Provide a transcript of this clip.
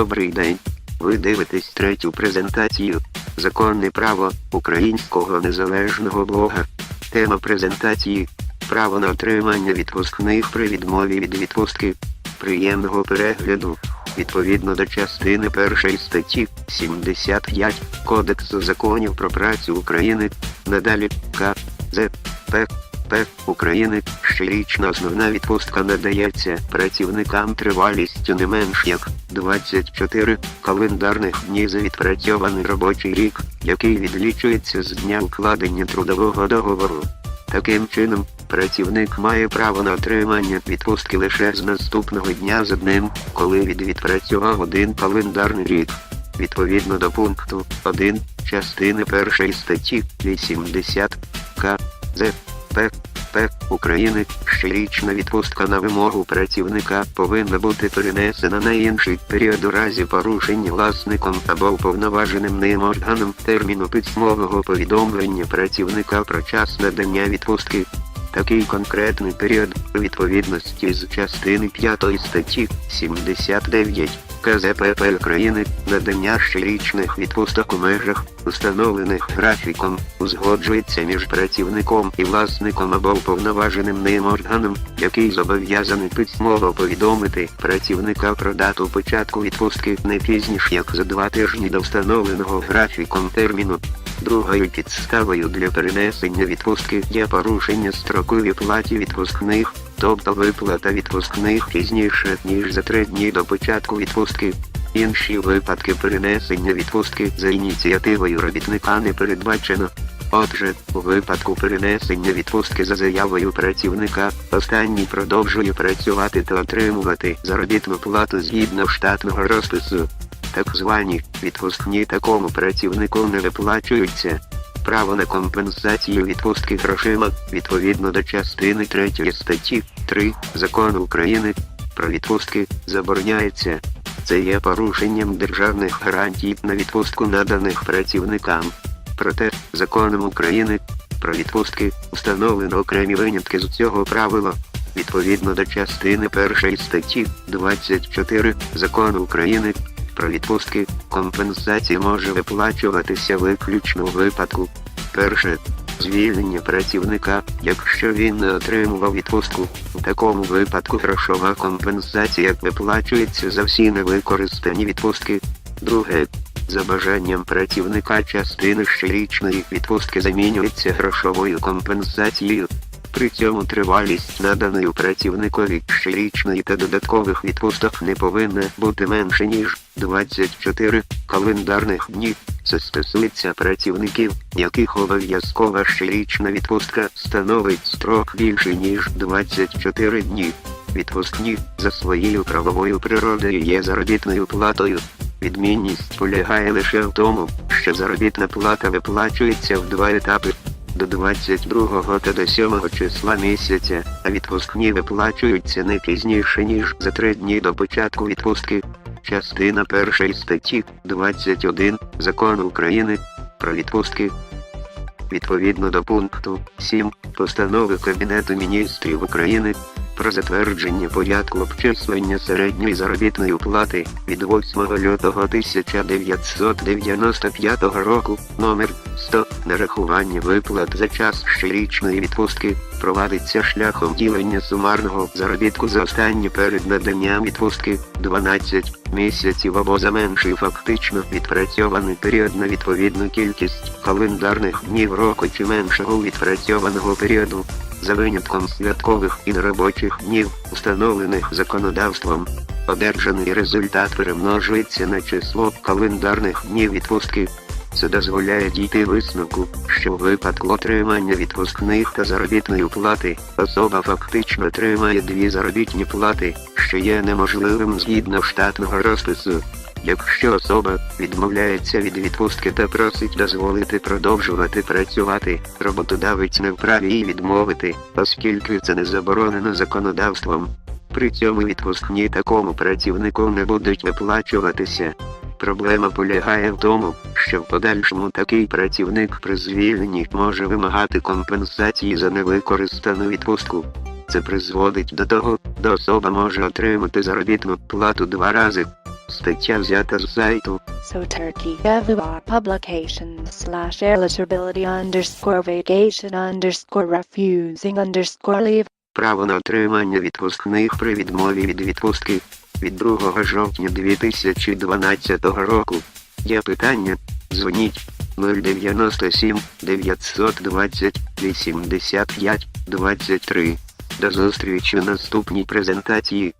Добрий день. Ви дивитесь третю презентацію Законне право українського незалежного блога. Тема презентації Право на отримання відпускних при відмові від відпустки. Приємного перегляду. Відповідно до частини першої статті 75 Кодексу законів про працю України, надалі К. З. П. України щорічна основна відпустка надається працівникам тривалістю не менш як 24 календарних дні за відпрацьований робочий рік, який відлічується з дня укладення трудового договору. Таким чином, працівник має право на отримання відпустки лише з наступного дня за днем, коли він відпрацював один календарний рік. Відповідно до пункту 1 частини першої статті 80 К. П. П. України щорічна відпустка на вимогу працівника повинна бути перенесена на інший період у разі порушення власником або уповноваженим ним органом терміну письмового повідомлення працівника про час надання відпустки. Такий конкретний період у відповідності з частини 5 статті 79 КЗПП України надання щорічних відпусток у межах, установлених графіком, узгоджується між працівником і власником або уповноваженим ним органом, який зобов'язаний письмово повідомити працівника про дату початку відпустки не пізніше як за два тижні до встановленого графіком терміну. Другою підставою для перенесення відпустки є порушення строку виплаті відпускних, тобто виплата відпускних пізніше, ніж за три дні до початку відпустки. Інші випадки перенесення відпустки за ініціативою робітника не передбачено. Отже, у випадку перенесення відпустки за заявою працівника, останній продовжує працювати та отримувати заробітну плату згідно штатного розпису. Так звані відпускні такому працівнику не виплачуються. Право на компенсацію відпустки грошима відповідно до частини 3 статті 3 закону України про відпустки забороняється. Це є порушенням державних гарантій на відпустку наданих працівникам. Проте законом України про відпустки встановлено окремі винятки з цього правила. Відповідно до частини першої статті 24 закону України про відпустки компенсація може виплачуватися виключно у випадку. Перше звільнення працівника, якщо він не отримував відпустку. У такому випадку грошова компенсація виплачується за всі невикористані відпустки. Друге. За бажанням працівника частина щорічної відпустки замінюється грошовою компенсацією. При цьому тривалість наданої працівникові щорічної та додаткових відпусток не повинна бути менше, ніж 24 календарних дні. Це стосується працівників, яких обов'язкова щорічна відпустка становить строк більше, ніж 24 дні. Відпускні за своєю правовою природою є заробітною платою. Відмінність полягає лише в тому, що заробітна плата виплачується в два етапи до 22 та до 7 числа місяця, а відпускні виплачуються не пізніше, ніж за три дні до початку відпустки. Частина першої статті 21 Закону України про відпустки. Відповідно до пункту 7 постанови Кабінету міністрів України про затвердження порядку обчислення середньої заробітної плати від 8 лютого 1995 року номер 100 нарахування виплат за час щорічної відпустки провадиться шляхом ділення сумарного заробітку за останні перед наданням відпустки. 12 місяців або за менший фактично відпрацьований період на відповідну кількість календарних днів року чи меншого відпрацьованого періоду за винятком святкових і неробочих днів, установлених законодавством. Одержаний результат перемножується на число календарних днів відпустки. Це дозволяє дійти висновку, що в випадку отримання відпускних та заробітної плати особа фактично отримає дві заробітні плати, що є неможливим згідно штатного розпису. Якщо особа відмовляється від відпустки та просить дозволити продовжувати працювати, роботодавець не вправі їй відмовити, оскільки це не заборонено законодавством. При цьому відпускні такому працівнику не будуть виплачуватися. Проблема полягає в тому, що в подальшому такий працівник при звільненні може вимагати компенсації за невикористану відпустку. Це призводить до того, що особа може отримати заробітну плату два рази. Стаття взята з сайту. So Turkey Evuar publications slash eligibility underscore vacation underscore refusing underscore leave. Право на отримання відпускних при відмові від відпустки від 2 жовтня 2012 року. Є питання? Дзвоніть 097 920 85 23. До зустрічі у наступній презентації.